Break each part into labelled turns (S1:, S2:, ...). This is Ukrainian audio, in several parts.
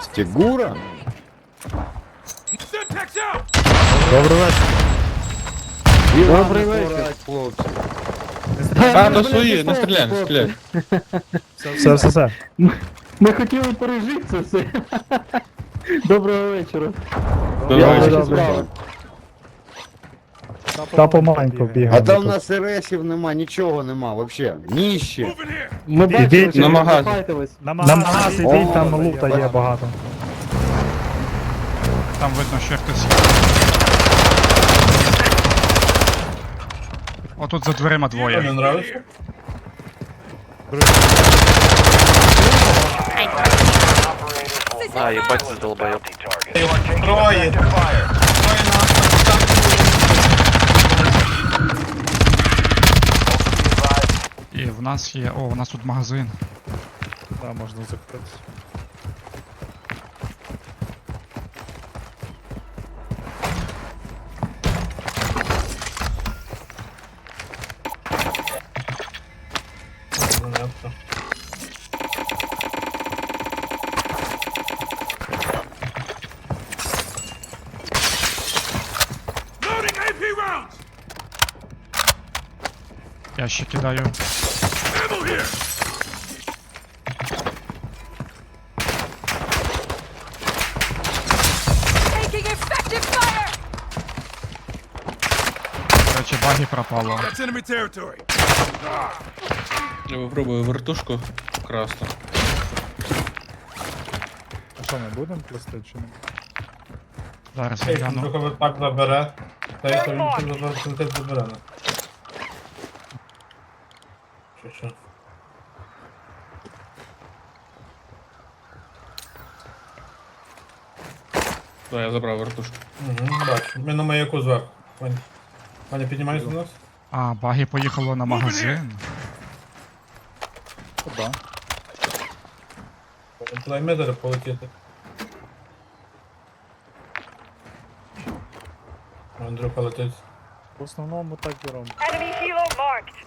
S1: Стегура?
S2: Добрий вечір.
S1: Добрий
S2: вечір.
S1: вечір, хлопці.
S3: А, ну свої, не стріляй, не стріляй.
S2: Все, все, все.
S4: Ми хотіли пережити це все. Доброго вечора.
S3: Добрий
S1: Я
S2: Та помаленьку
S1: А там у нас РСів нема, нічого нема вообще. Ніще.
S4: Ми
S2: Ідіть
S4: що
S3: на магазин.
S2: На магаз ідіть, там лута є багато.
S5: Там видно, ще хтось є. Отут за дверима двоє.
S6: нравится?
S7: А, ебать, ты долбоёб.
S6: Троє.
S5: І в нас є. О, у нас тут магазин.
S2: Так, можна закрити.
S5: Я ще кидаю.
S8: Taking effective fire!
S5: До баги пропало.
S3: Я попробую вертушку красну.
S2: А що, ми будемо плести чи ні?
S5: Зараз я
S6: Ей,
S5: гляну.
S6: трохи ви так забере. Та й то він летить забере.
S3: Да, я забрав вертушку.
S6: Угу, бачу. Ми на маяку зверху. Ваня, Ваня, піднімайся до нас.
S5: А, баги поїхало на магазин.
S2: Куда?
S6: Зараз полетіти. Андрюха летить.
S2: В основному так і робимо.
S8: Enemy helo marked!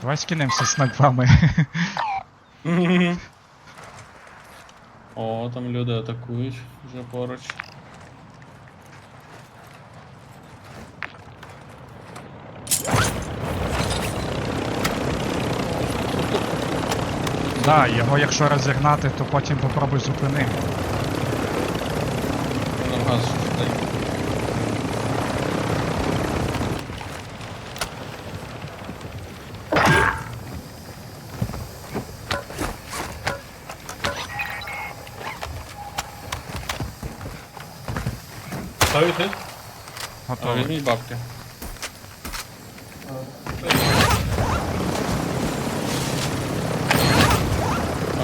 S5: Давай скинемося снайпами.
S3: О, там люди атакують вже поруч.
S5: Да, його якщо розігнати, то потім попробуй зупини.
S3: Нам газ
S5: Готовий.
S3: візьміть бабки.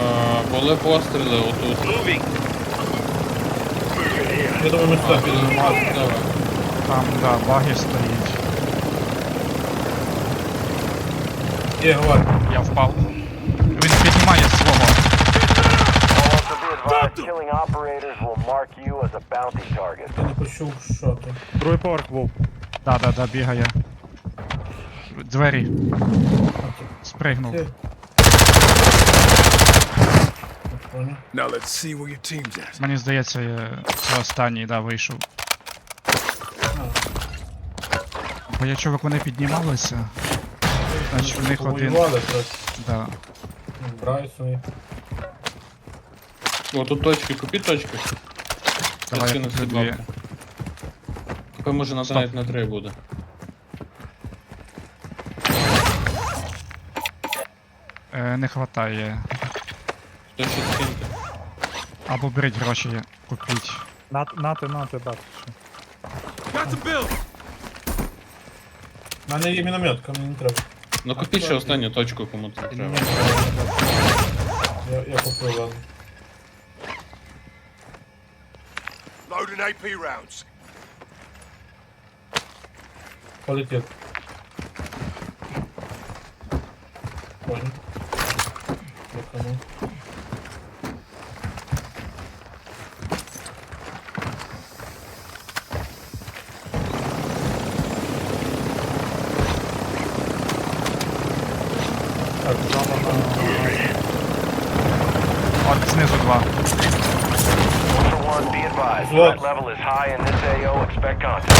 S3: А, були постріли отут.
S6: Я думаю, ми сюди підемо.
S3: Давай.
S5: Там, да, баги стоїть.
S6: Є, говори.
S5: Я впав. Він піднімає свого.
S7: Also be advised, killing operators will mark you as a bounty target.
S6: Я не почув, що ти.
S2: Другий поверх був.
S5: Да, да, да, бігає. Двері. Спригнув.
S6: Ти. Понял.
S9: Now let's see where your team's at.
S5: Мені здається, е, це останній, да, вийшов. Бо я чув, як вони піднімалися. Значить, в них один. Да.
S6: Брайсон.
S3: О, тут точки, купіть точки.
S5: Давай я куплю дві.
S3: Купи може на
S5: Стоп.
S3: навіть на три буде.
S5: Е, не хватає.
S3: Хто ще скиньте.
S5: Або беріть гроші, купіть.
S2: Нати, нати, нати, дати.
S6: У мене є мінометка, мені не треба.
S3: Ну купіть ще останню точку, кому це треба.
S6: Я, я купив, ладно.
S9: Loading AP rounds.
S6: Полетів. Понял. Дякую. Так,
S7: Be advised.
S6: What?
S7: Threat level is high in this AO. Expect contact.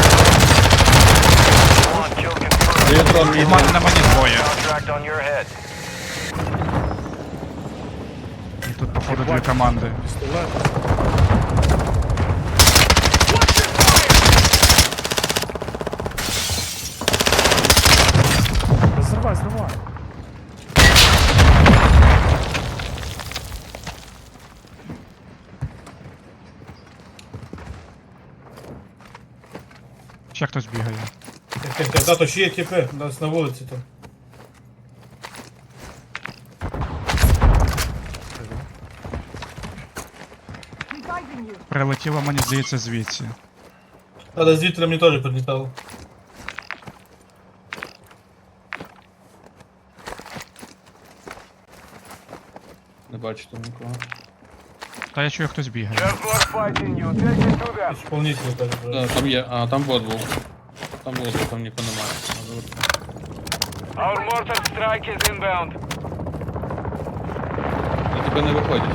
S7: One, kill confirmed.
S3: Даю дрон
S5: І
S3: мій.
S5: в мене на мені двоє.
S7: Contract on your head.
S5: І тут, походу, дві команди.
S2: Пістолет.
S5: Ще хтось бігає.
S6: Да, то ще є тіпи, десь на вулиці там.
S5: Прилетіло, мені здається, звідси.
S6: Та десь звідти мені теж прилітало.
S3: Не бачу там нікого.
S5: Та я чую, хтось бігає.
S7: Just fighting you. Take it to them.
S6: Ісполнитель теж.
S3: Да, там є, а там бот був. Там було, там нікого немає.
S7: Our mortar strike is inbound.
S3: Ну тебе не виходять.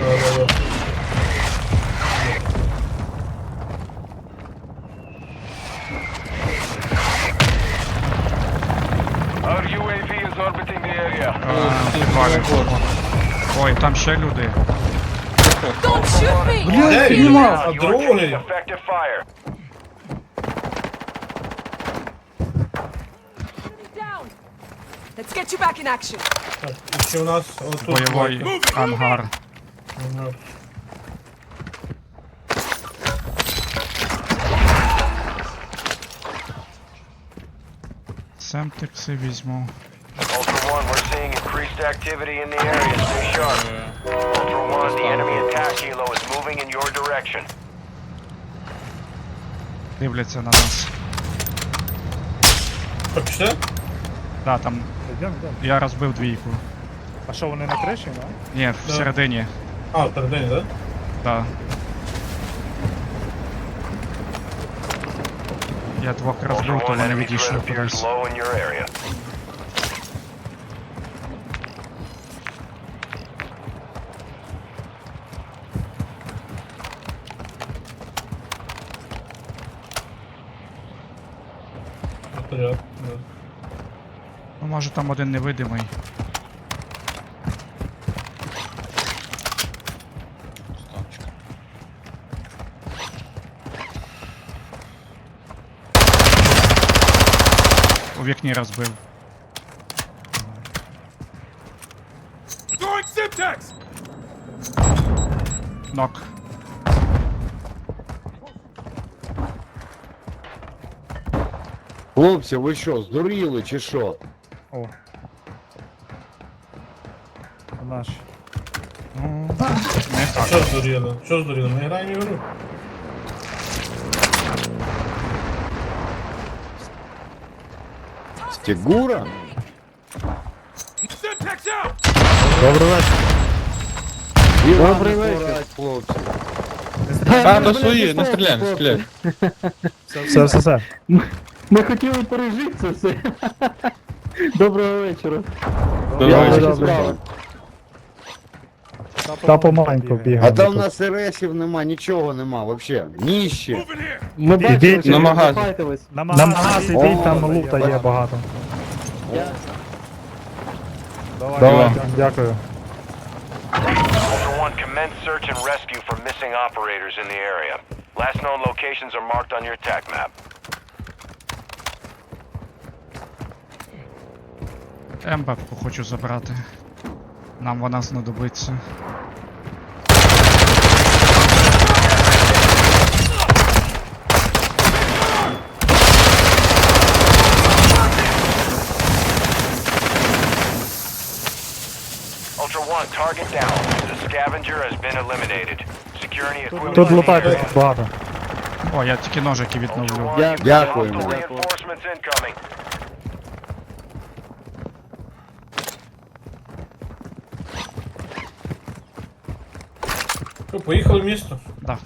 S6: Да, да, да.
S7: Our UAV is orbiting the area.
S5: А, підвалі. Ой, там ще люди.
S8: Don't shoot me!
S6: Де
S7: Enemy
S6: він?
S7: down.
S6: А
S7: You are
S6: другий?
S7: taking effective fire.
S8: Down! Let's get you back in action.
S6: Так, і ще у нас отут.
S5: Бойовий ангар.
S6: Ага.
S5: Семтекси візьму.
S7: Ultra One, we're seeing increased activity in the area. Stay sharp. Ultra One, the enemy attack helo is moving in your direction.
S5: Дивляться на нас.
S6: Що, пішли?
S2: Йдем,
S5: Да, там
S2: йдем.
S5: я розбив двійку.
S2: А що, вони на криші, да?
S5: Ні, всередині.
S6: А, всередині, так?
S5: Да. Я двох
S7: Ultra
S5: розбив, то
S7: One,
S5: вони
S7: enemy threat
S5: відійшли
S7: appears
S5: кудись.
S7: low in your area.
S5: може там один невидимий. У вікні розбив. Нок.
S1: Хлопці, ви що, здуріли чи що?
S2: О. Наш.
S5: Ну, не
S6: А
S5: так.
S6: що здуріло? Що здуріло? Ми граємо в ігру.
S1: Стігура?
S9: Simtex out!
S2: Добрий вечір.
S1: Добрий вечір, хлопці.
S3: А, то свої, не стріляй, не стріляй.
S2: Все, все, все.
S4: Ми хотіли пережити це все. Доброго вечора.
S3: Давай.
S1: Ваші
S2: добре.
S1: справи?
S2: Та помаленьку бігає.
S1: А там у нас РСів нема, нічого нема вообще. Ніще.
S4: Ми бачили, що
S3: на
S4: ви
S3: магазин.
S2: На магаз ідіть, там
S1: я
S2: лута є багато.
S1: Давай.
S2: Давайте, дякую.
S7: Ultra One, commence search and rescue for missing operators in the area. Last known locations are marked on your attack map.
S5: Ембатку хочу забрати. Нам вона знадобиться.
S7: Target down. The scavenger has been eliminated. Security equipment.
S2: Тут лута багато.
S5: О, я тільки ножики відновлю.
S1: Дякуємо.
S7: hostile reinforcements incoming.
S6: Що, поїхали в місто?
S5: Да.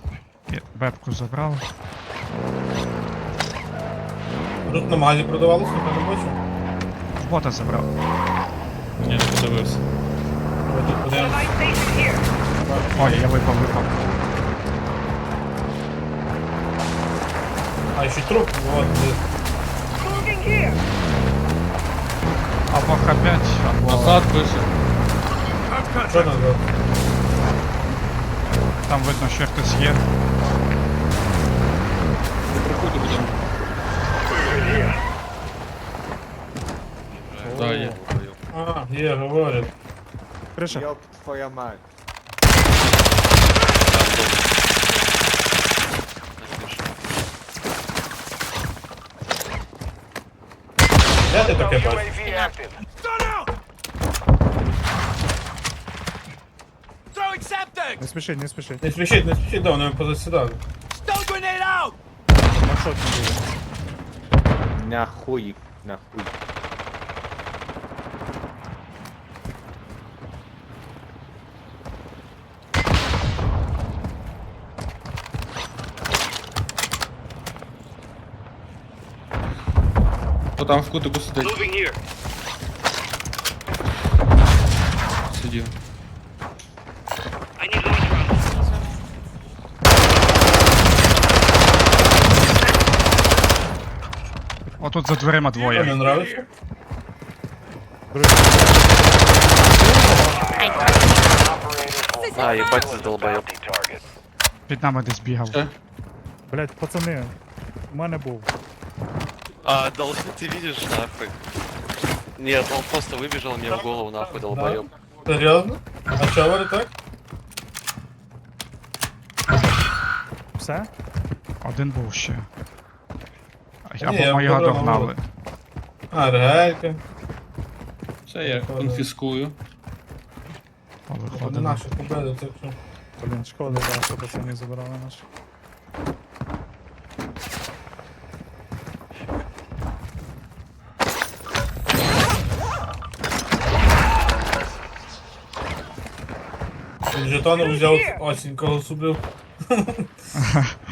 S5: Я Вебку забрал
S6: Тут на мазе продавалося, я не бачу.
S5: Бота забрал
S3: нет не подивився.
S5: Ой, я выпал выпал
S6: А, еще труп, вот а
S5: Moving here. Або
S3: опять.
S6: що. Назад вище.
S5: там видно, що хтось є.
S3: Приходи будемо. Да, є.
S6: А, є, говорять.
S2: Криша.
S6: Де ти таке бачиш?
S7: UAV active.
S2: Не спіши, не спіши.
S6: Не спішіть, не спішіть, да, вони позасідали.
S1: Нахуй, нахуй.
S3: Хто там в кутику сидить? Сидів.
S5: Отут за дверима
S6: Мені
S5: двоє.
S6: нравиться.
S7: Operators will
S10: А, ебать,
S7: find
S10: ты долбоёб.
S7: bounty target.
S5: Під нами десь бігав.
S3: Все?
S2: Блять, пацани, у мене був.
S10: А, дол... ты видишь, нахуй. Нет, он просто выбежал мне в голову, нахуй, долбоёб.
S6: Серйозно? А чого вони так?
S2: Все?
S5: Один був ще.
S6: Ні,
S5: Або
S6: я
S5: ми його
S6: подумав.
S5: догнали.
S6: А, регалька.
S3: Це я конфіскую.
S6: Вони
S5: Повиходили.
S6: наші побили, так що.
S2: Блін, шкода, да, що пацани забирали наш.
S6: Він жетоном взяв осінького субив.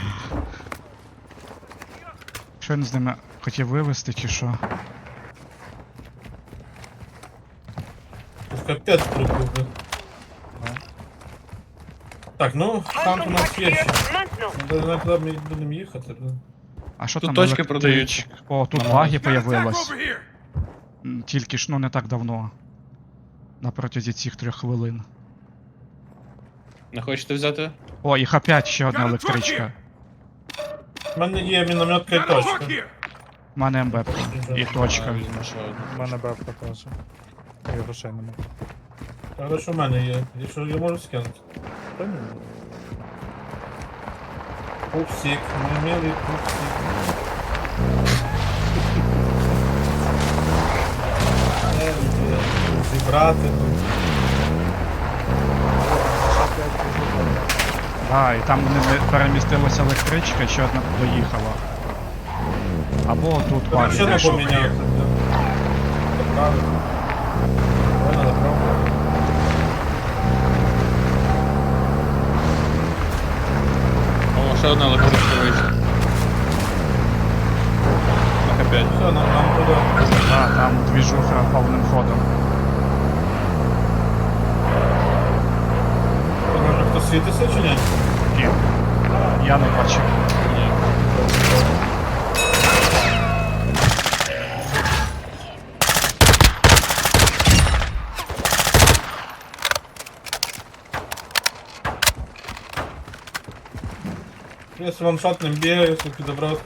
S5: Що він з ними хотів вивезти чи що?
S6: Тут Капець блин. Так, ну, танк у нас є ми будемо їхати, блин.
S5: А що
S3: Тут
S5: там
S3: точки продаються.
S5: О, тут
S3: Нормально.
S5: баги появилось. М, Тільки ж, ну не так давно. На протязі цих трьох хвилин.
S3: Не хочете взяти?
S5: О, і Х5 ще одна електричка.
S6: У мене є мінометка і точка.
S5: У мене МБ і точка.
S3: візьму ще.
S2: У мене бебка теж. І грошей нема.
S6: Але що в мене є? Якщо я можу скинути.
S2: Та ні.
S6: Пупсик, ми милий пупсик. Е, е, Зібрати.
S5: А, і там не не перемістилася електричка, ще одна доїхала. Або тут
S6: Там
S5: баги
S6: ще не
S5: знайшов.
S6: поміняв. Направо. Вона направо.
S3: О, ще одна електричка вийшла. Опять.
S6: Все, нам, нам туди.
S5: А, там двіжуха повним ходом.
S6: Може хто світиться чи ні?
S5: Ні. Я не бачив.
S6: Я з ваншотним бігаю, що підобрав.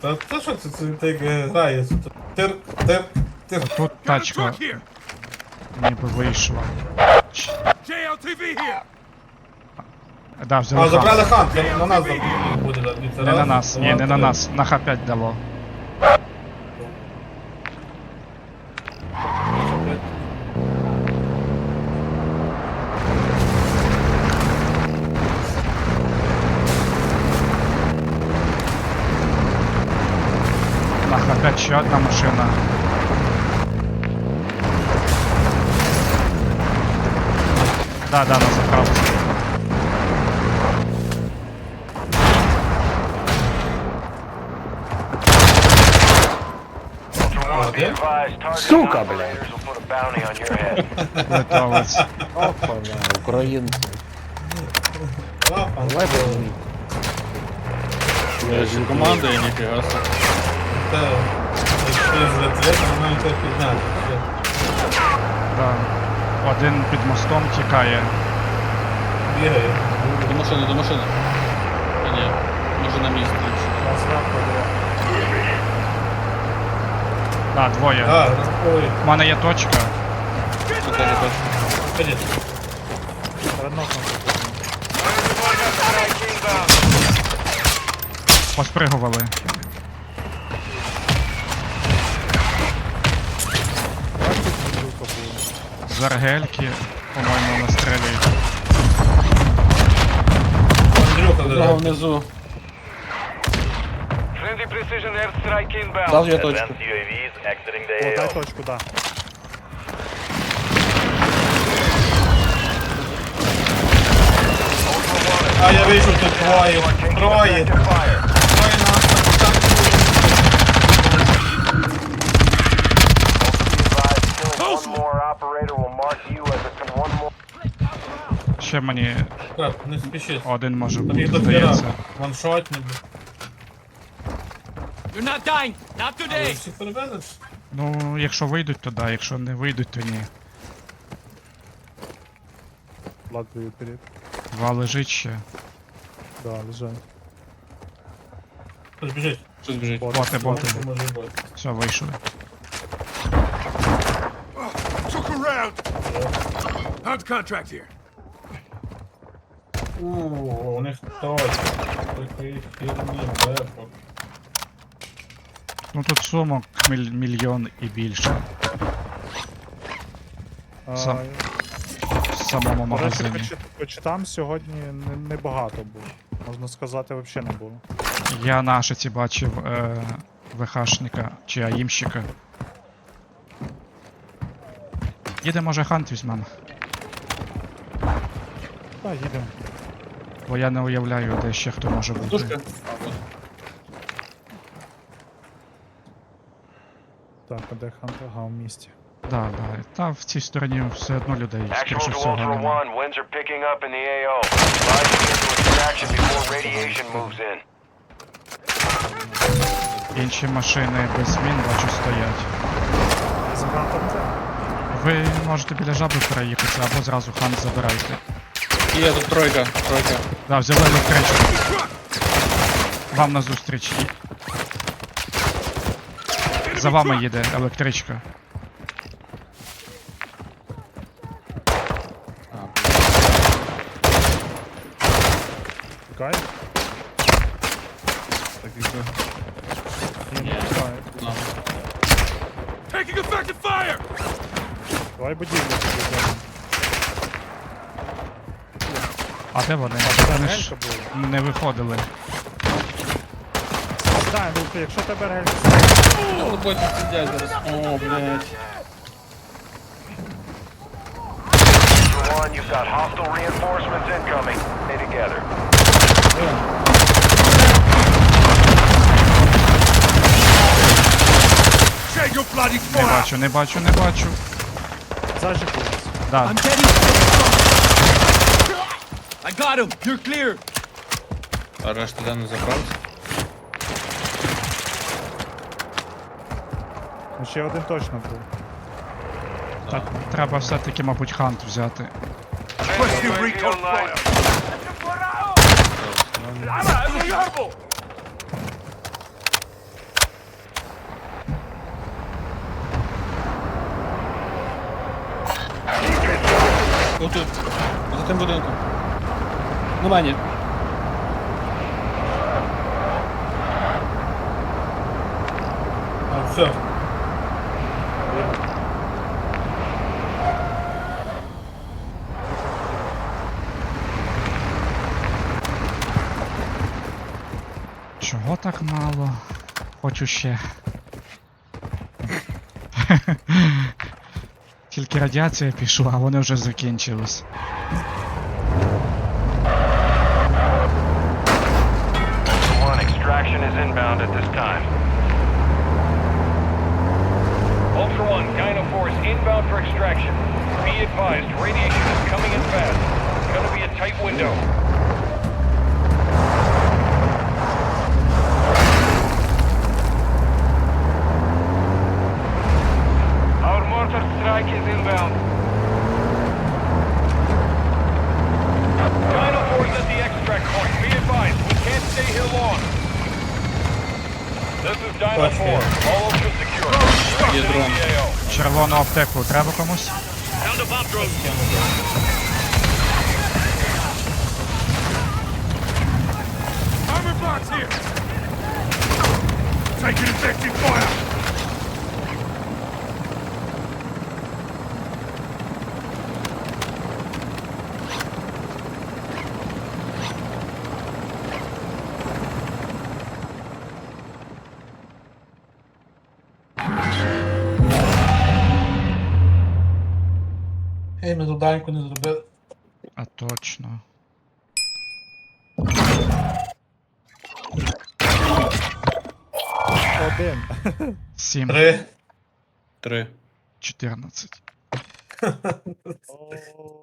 S6: Та це що це, це так е, грає? Тирк, тирк, тирк.
S5: Тут тачка
S9: here.
S5: вийшла.
S9: JLTV here.
S5: Да,
S6: А,
S5: взяли
S6: забрали
S5: хан.
S6: хан, це на нас заб- буде, да, дивіться,
S5: Не на
S6: раз,
S5: нас,
S6: два,
S5: ні, не на
S6: три.
S5: нас. На Х5 дало. На Х5 ще одна машина. Да, да, на заправці.
S7: Target
S1: Сука,
S7: head.
S5: Литовець.
S1: Опа, українці.
S3: Ще команда і ніфіга собі.
S6: Та, якщо то маємо тебе підняти. Все.
S5: Да. Один під мостом тікає.
S6: Бігає.
S3: До машини, до машини. А ні, може на місці.
S2: Я зверху
S5: Да, двоє.
S6: А, ой,
S5: У мене є точка.
S3: Це теж бачу.
S6: ходіть.
S2: Перед
S5: Поспригували.
S2: Бачите.
S5: З аргельки, по-моєму, настрілюють.
S6: Андрюха,
S3: внизу.
S7: Friendly precision airstrike inbound.
S3: Дав я точку.
S7: Exiting
S2: О,
S7: the
S2: дай точку, да.
S6: А, я вийшов тут троє. Троє.
S7: Effective fire.
S6: Нас там
S7: Advise, killing one more operator will mark you as a one more.
S5: Ще мені
S6: Так, не спішіть.
S5: один може
S6: Там
S5: бути,
S6: їх
S5: здається.
S6: Ваншотні.
S10: You're not dying! Not
S6: Але всі перевезеш?
S5: Ну, якщо вийдуть, то да, якщо не вийдуть, то ні.
S2: Влад твою вперед.
S5: Два лежить ще.
S2: Да, лежать.
S6: Хтось біжить.
S3: Щось біжить.
S5: Боти, боти.
S6: Що може бути?
S5: Все, вийшли.
S9: Took a round. How's contract here?
S6: Ууу, у них хтось. Такий хірні, лепо.
S5: Ну тут сумок міль- мільйон і більше Сам- в самому магазині.
S2: хоч, хоч там сьогодні не- небагато було. Можна сказати, взагалі не було.
S5: Я на Ашиці бачив е, ВХшника чи АІМщика. Їде, може, хант візьмемо,
S2: Так, їдемо.
S5: бо я не уявляю, де ще хто може бути.
S3: Тушка. А, от.
S2: Так, а де Хант? Ага, в місті.
S5: Да, да. Та в цій стороні все одно людей, скоріше всього,
S7: Ultra
S5: нема.
S7: One, winds are picking up in the AO. Advise you get to extraction before radiation moves in.
S5: Інші машини без змін бачу стоять. Ви можете біля жаби переїхати або зразу хант забирайте.
S3: Є тут тройка, тройка.
S5: Да, взяли електричку. Вам назустріч. І- За вами їде електричка.
S2: Тікає?
S3: так.
S2: Ні, не тікає.
S9: Taking effective fire!
S2: Давай будівлю тоді йдемо.
S5: А де вони? Ж не виходили.
S2: Так, ну якщо тебе
S3: Ну, потім сидять зараз. О, блядь.
S7: Ultra One, you've got hostile reinforcements incoming. Stay together.
S9: Check your bloody
S5: Не бачу, не бачу, не бачу.
S2: зажиг у нас.
S5: Да.
S10: I got him! You're clear!
S3: А решта де не заправся?
S2: Ну ще один точно був.
S5: Так, треба все-таки, мабуть, хант взяти.
S9: Requesting recon flyer.
S3: Отут. За тим будинком. На мені.
S6: А, все.
S5: Чого так мало? Хочу ще. Тільки радіація пішла, а вони вже закінчились.
S7: Extraction is inbound at this time. Ultra One, Dino Force inbound for extraction. Be advised, radiation is coming in fast. It's gonna be a tight window.
S11: Strike is inbound.
S7: Final force at the extract point. Be advised, we can't stay here long. This is Dino 4. All of ultra secure.
S3: Є дрон.
S5: Червону аптеку треба комусь? Found a bomb drone.
S9: Armor box here. Take an effective fire.
S6: Заданьку не зробили.
S5: А точно.
S2: Один.
S5: Сім,
S6: Три.
S3: Три.
S5: чотирнадцять.